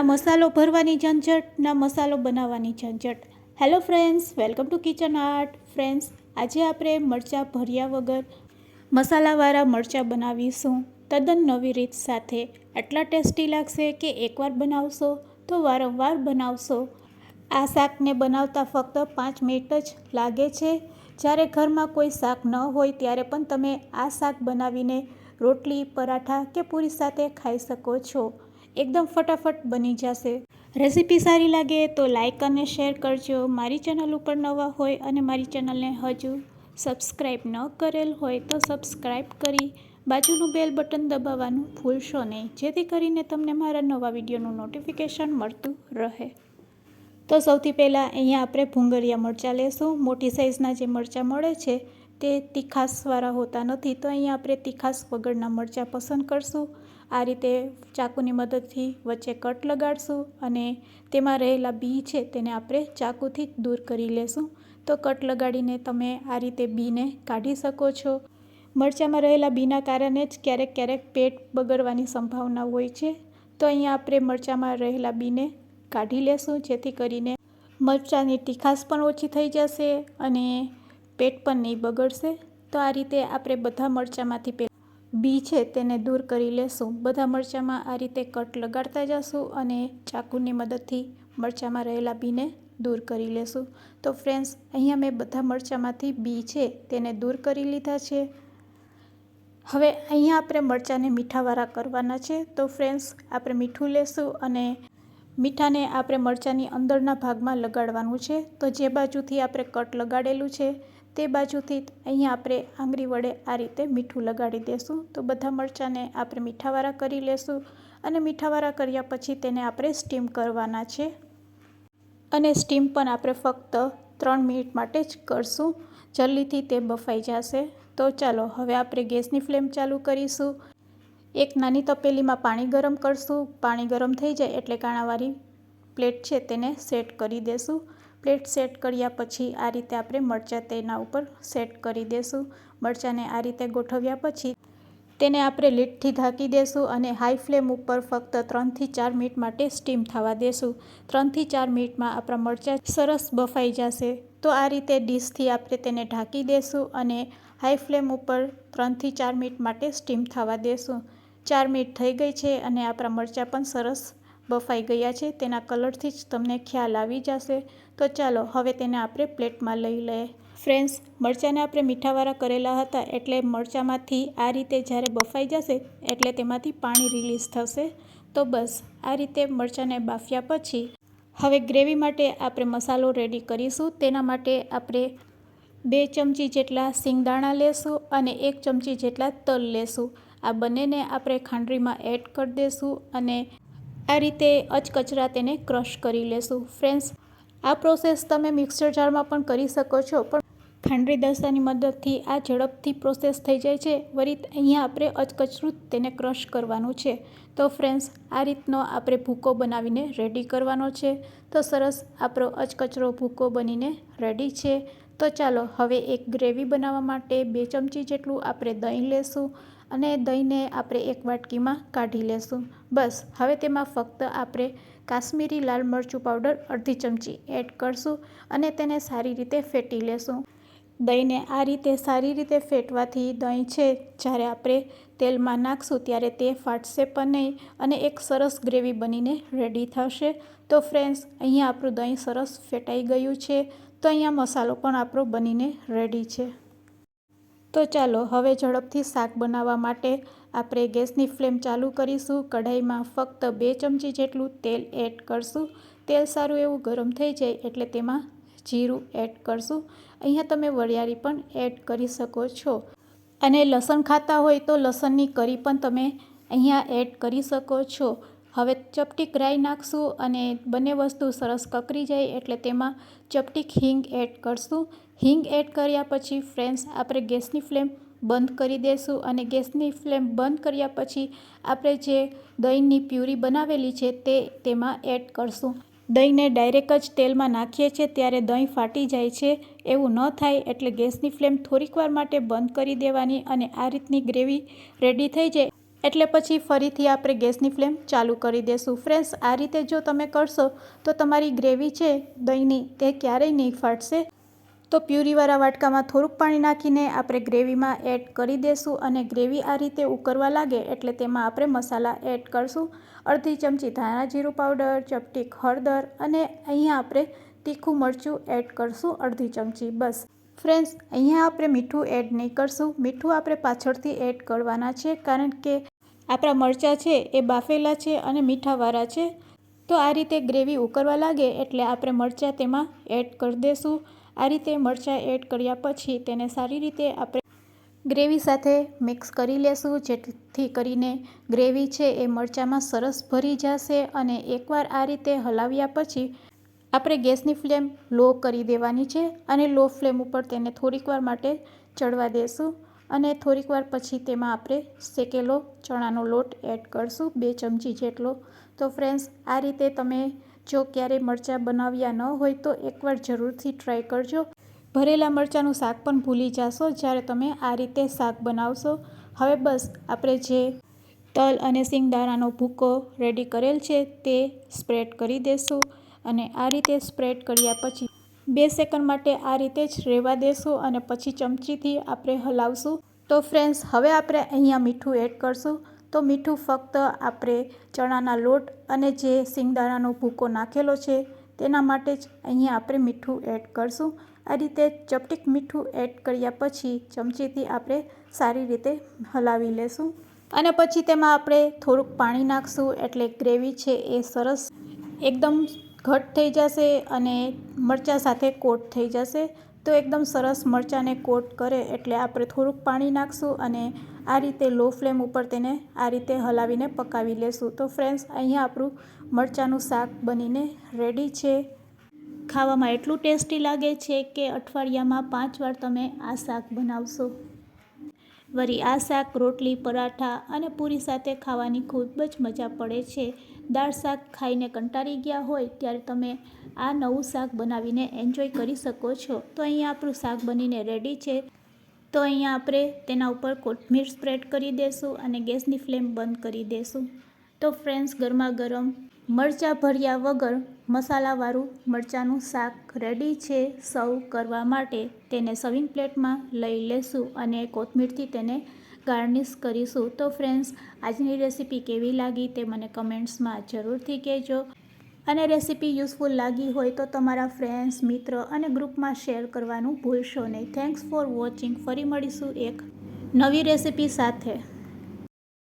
ના મસાલો ભરવાની ઝંઝટ, ના મસાલો બનાવવાની ઝંઝટ. Hello friends welcome to kitchen art friends આજે આપણે મરચાં ભર્યા વગર મસાલાવાળા મરચાં બનાવીશું. તદ્દન નવી રીત સાથે. એટલા ટેસ્ટી લાગશે કે એકવાર બનાવશો તો વારંવાર બનાવશો. આ શાકને બનાવતા ફક્ત પાંચ મિનિટ જ લાગે છે. જ્યારે ઘરમાં કોઈ શાક ન હોય ત્યારે પણ તમે આ શાક બનાવીને રોટલી, પરાઠા કે પૂરી સાથે ખાઈ શકો છો. એકદમ ફટાફટ બની જશે. રેસીપી સારી લાગે તો લાઇક અને શેર કરજો. મારી ચેનલ ઉપર નવા હોય અને મારી ચેનલને હજુ સબસ્ક્રાઈબ ન કરેલ હોય તો સબસ્ક્રાઈબ કરી બાજુનું બેલ બટન દબાવવાનું ભૂલશો નહીં. જેથી કરીને તમને મારા નવા વિડીયોનું નોટિફિકેશન મળતું રહે. તો સૌથી પહેલાં અહીંયા આપણે ભૂંગળિયા મરચાં લેશું. મોટી સાઇઝના જે મરચાં મળે છે તે તીખાસવાળા હોતા નથી. તો અહીંયા આપણે તીખાસ વગરના મરચાં પસંદ કરશું. આ રીતે ચાકુની મદદથી વચ્ચે કટ લગાડશું અને તેમાં રહેલા બી છે તેને આપણે ચાકુથી દૂર કરી લેશું. તો કટ લગાડીને તમે આ રીતે બીને કાઢી શકો છો. મરચાંમાં રહેલા બીના કારણે જ ક્યારેક ક્યારેક પેટ બગડવાની સંભાવના હોય છે. તો અહીંયા આપણે મરચાંમાં રહેલા બીને કાઢી લેશું, જેથી કરીને મરચાંની તીખાશ પણ ઓછી થઈ જશે અને પેટ પણ નહીં બગડશે. તો આ રીતે આપણે બધા મરચાંમાંથી બી છે તેને દૂર કરી લેશું. બધા મરચાંમાં આ રીતે કટ લગાડતા જશું અને ચાકુની મદદથી મરચાંમાં રહેલા બીને દૂર કરી લેશું. તો ફ્રેન્ડ્સ, અહીંયા મેં બધા મરચાંમાંથી બી છે તેને દૂર કરી લીધા છે. હવે અહીંયા આપણે મરચાંને મીઠાવાળા કરવાના છે. તો ફ્રેન્ડ્સ, આપણે મીઠું લેશું અને મીઠાને આપણે મરચાંની અંદરના ભાગમાં લગાડવાનું છે. તો જે બાજુથી આપણે કટ લગાડેલું છે તે બાજુથી અહીંયા આપણે આંગળી વડે આ રીતે મીઠું લગાડી દેશું. તો બધા મરચાંને આપણે મીઠાવાળા કરી લેશું અને મીઠાવાળા કર્યા પછી તેને આપણે સ્ટીમ કરવાના છે. અને સ્ટીમ પણ આપણે ફક્ત ત્રણ મિનિટ માટે જ કરશું. જલ્દીથી તે બફાઈ જશે. તો ચાલો હવે આપણે ગેસની ફ્લેમ ચાલુ કરીશું. એક નાની તપેલીમાં પાણી ગરમ કરશું. પાણી ગરમ થઈ જાય એટલે કાણાવાળી પ્લેટ છે તેને સેટ કરી દેશું. પ્લેટ સેટ કર્યા પછી આ રીતે આપણે મરચાં તેના ઉપર સેટ કરી દેશું. મરચાંને આ રીતે ગોઠવ્યા પછી તેને આપણે લીટથી ઢાંકી દેશું અને હાઈ ફ્લેમ ઉપર ફક્ત ત્રણથી ચાર મિનિટ માટે સ્ટીમ થવા દેશું. ત્રણથી ચાર મિનિટમાં આપણા મરચાં સરસ બફાઈ જશે. તો આ રીતે ડીશથી આપણે તેને ઢાંકી દેશું અને હાઈ ફ્લેમ ઉપર ત્રણથી ચાર મિનિટ માટે સ્ટીમ થવા દેશું. ચાર મિનિટ થઈ ગઈ છે અને આપણા મરચાં પણ સરસ બફાઈ ગયા છે. તેના કલરથી જ તમને ખ્યાલ આવી જશે. તો ચાલો હવે તેને આપણે પ્લેટમાં લઈ લઈએ. ફ્રેન્ડ્સ, મરચાંને આપણે મીઠાવાળા કરેલા હતા એટલે મરચાંમાંથી આ રીતે જ્યારે બફાઈ જશે એટલે તેમાંથી પાણી રિલીઝ થશે. તો બસ, આ રીતે મરચાંને બાફ્યા પછી હવે ગ્રેવી માટે આપણે મસાલો રેડી કરીશું. તેના માટે આપણે બે ચમચી જેટલા સિંગદાણા લેશું અને એક ચમચી જેટલા તલ લેશું. આ બંનેને આપણે ખાંડરીમાં એડ કરી દઈશું અને આ રીતે અચકચરા તેને ક્રશ કરી લેશું. ફ્રેન્ડ્સ આ પ્રોસેસ તમે મિક્સર જારમાં પણ કરી શકો છો, પણ ખાંડરી દસ્તાની મદદથી આ ઝડપથી પ્રોસેસ થઈ જાય છે. વળી અહીંયા આપણે અચકચરું તેને ક્રશ કરવાનું છે. તો ફ્રેન્ડ્સ, આ રીતનો આપણે ભૂકો બનાવીને રેડી કરવાનો છે. તો સરસ આપણો અચકચરો ભૂકો બનીને રેડી છે. તો ચાલો હવે એક ગ્રેવી બનાવવા માટે બે ચમચી જેટલું આપણે દહીં લેશું અને દહીંને આપણે એક વાટકીમાં કાઢી લેશું. બસ, હવે તેમાં ફક્ત આપણે કાશ્મીરી લાલ મરચું પાવડર, અડધી ચમચી એડ કરશું અને તેને સારી રીતે ફેટી લેશું. દહીંને આ રીતે સારી રીતે ફેટવાથી દહીં છે, જ્યારે આપણે તેલમાં નાખશું ત્યારે તે ફાટશે પણ નહીં અને એક સરસ ગ્રેવી બનીને રેડી થશે. તો ફ્રેન્ડ્સ અહીંયા આપણું દહીં સરસ ફેટાઈ ગયું છે. તો અહીંયા મસાલો પણ આપણો બનીને રેડી છે. તો ચાલો હવે ઝડપથી શાક બનાવવા માટે આપણે ગેસની ફ્લેમ ચાલુ કરીશું. કઢાઈમાં ફક્ત બે ચમચી જેટલું તેલ એડ કરશું. તેલ સારું એવું ગરમ થઈ જાય એટલે તેમાં જીરું એડ કરશું. અહીંયા તમે વરિયાળી પણ એડ કરી શકો છો. અને લસણ ખાતા હોય તો લસણની કરી પણ તમે અહીંયા એડ કરી શકો છો. હવે ચપટીક રાઈ નાખશું અને બંને વસ્તુ સરસ કકરી જાય એટલે તેમાં ચપટીક હિંગ એડ કરશું. હિંગ એડ કર્યા પછી ફ્રેન્ડ્સ, આપણે ગેસની ફ્લેમ બંધ કરી દેશું અને ગેસની ફ્લેમ બંધ કર્યા પછી આપણે જે દહીંની પ્યુરી બનાવેલી છે તે તેમાં એડ કરશું. દહીંને ડાયરેક્ટ જ તેલમાં નાખીએ છીએ ત્યારે દહીં ફાટી જાય છે. એવું ન થાય એટલે ગેસની ફ્લેમ થોડીક વાર માટે બંધ કરી દેવાની અને આ રીતની ગ્રેવી રેડી થઈ જાય. એટલે પછી ફરીથી આપણે ગેસની ફ્લેમ ચાલુ કરી દેશું. ફ્રેન્ડ્સ, આ રીતે જો તમે કરશો તો તમારી ગ્રેવી છે દહીંની તે ક્યારેય નહીં ફાટશે. તો પ્યુરીવાળા વાટકામાં થોડુંક પાણી નાખીને આપણે ગ્રેવીમાં એડ કરી દેશું અને ગ્રેવી આ રીતે ઉકળવા લાગે એટલે તેમાં આપણે મસાલા એડ કરશું. અડધી ચમચી ધાણા જીરું પાવડર ચપટીક હળદર અને અહીંયા આપણે તીખું મરચું એડ કરશું અડધી ચમચી બસ. ફ્રેન્ડ્સ, અહીંયા આપણે મીઠું એડ નહીં કરશું. મીઠું આપણે પાછળથી એડ કરવાના છે કારણ કે આપણા મરચાં છે એ બાફેલા છે અને મીઠાવાળા છે. તો આ રીતે ગ્રેવી ઉકળવા લાગે એટલે આપણે મરચાં તેમાં એડ કરી દઈશું આ રીતે મરચાં એડ કર્યા પછી તેને સારી રીતે આપણે ગ્રેવી સાથે મિક્સ કરી લેશું. જેથી કરીને ગ્રેવી છે એ મરચાંમાં સરસ ભરી જશે અને એકવાર આ રીતે હલાવ્યા પછી આપણે ગેસની ફ્લેમ લો કરી દેવાની છે અને લો ફ્લેમ ઉપર તેને થોડીક વાર માટે ચડવા દેશું અને થોડીક વાર પછી તેમાં આપણે શેકેલો ચણાનો લોટ એડ કરશું બે ચમચી જેટલો. તો ફ્રેન્ડ્સ, આ રીતે તમે જો ક્યારેય મરચાં બનાવ્યા ન હોય તો એકવાર જરૂરથી ટ્રાય કરજો. ભરેલા મરચાંનું શાક પણ ભૂલી જશો, જ્યારે તમે આ રીતે શાક બનાવશો. હવે બસ, આપણે જે તલ અને સિંગદાણાનો ભૂકો રેડી કરેલ છે તે સ્પ્રેડ કરી દેશું અને આ રીતે સ્પ્રેડ કર્યા પછી બે સેકન્ડ માટે આ રીતે જ રહેવા દેશું અને પછી ચમચીથી આપણે હલાવશું. તો ફ્રેન્ડ્સ હવે આપણે અહીંયા મીઠું એડ કરશું. તો મીઠું ફક્ત આપણે ચણાના લોટ અને જે સિંગદાણાનો ભૂકો નાખેલો છે, તેના માટે જ અહીંયા આપણે મીઠું એડ કરશું. આ રીતે ચપટીક મીઠું એડ કર્યા પછી ચમચીથી આપણે સારી રીતે હલાવી લેશું. અને પછી તેમાં આપણે થોડુંક પાણી નાખશું, એટલે ગ્રેવી છે એ સરસ એકદમ ઘટ થઈ જશે અને મરચાં સાથે કોટ થઈ જશે. તો એકદમ સરસ મરચાંને કોટ કરે એટલે આપણે થોડુંક પાણી નાખશું અને આ રીતે લો ફ્લેમ ઉપર તેને આ રીતે હલાવીને પકાવી લેશું. તો ફ્રેન્ડ્સ, અહીંયા આપણું મરચાંનું શાક બનીને રેડી છે. ખાવામાં એટલું ટેસ્ટી લાગે છે કે અઠવાડિયામાં પાંચ વાર તમે આ શાક બનાવશો. વળી આ શાક રોટલી, પરાઠા અને પૂરી સાથે ખાવાની ખૂબ જ મજા પડે છે. દાળ શાક ખાઈને કંટાળી ગયા હોય ત્યારે તમે આ નવું શાક બનાવીને એન્જોય કરી શકો છો. તો અહીંયા આપણું શાક બનીને રેડી છે. તો અહીંયા આપણે તેના ઉપર કોથમીર સ્પ્રેડ કરી દઈશું અને ગેસની ફ્લેમ બંધ કરી દઈશું તો ફ્રેન્ડ્સ ગરમા ગરમ મરચાં ભર્યા વગર મસાલાવાળું મરચાંનું શાક રેડી છે સર્વ કરવા માટે તેને સર્વિંગ પ્લેટમાં લઈ લેશું અને કોથમીરથી તેને ગાર્નિશ કરીશું. તો ફ્રેન્ડ્સ, આજની રેસીપી કેવી લાગી તે મને કમેન્ટ્સમાં જરૂરથી કહેજો. અને રેસીપી યુઝફુલ લાગી હોય તો તમારા ફ્રેન્ડ્સ મિત્ર અને ગ્રુપમાં શેર કરવાનું ભૂલશો નહીં. થેન્ક્સ ફોર વોચિંગ ફરી મળીશું એક નવી રેસીપી સાથે.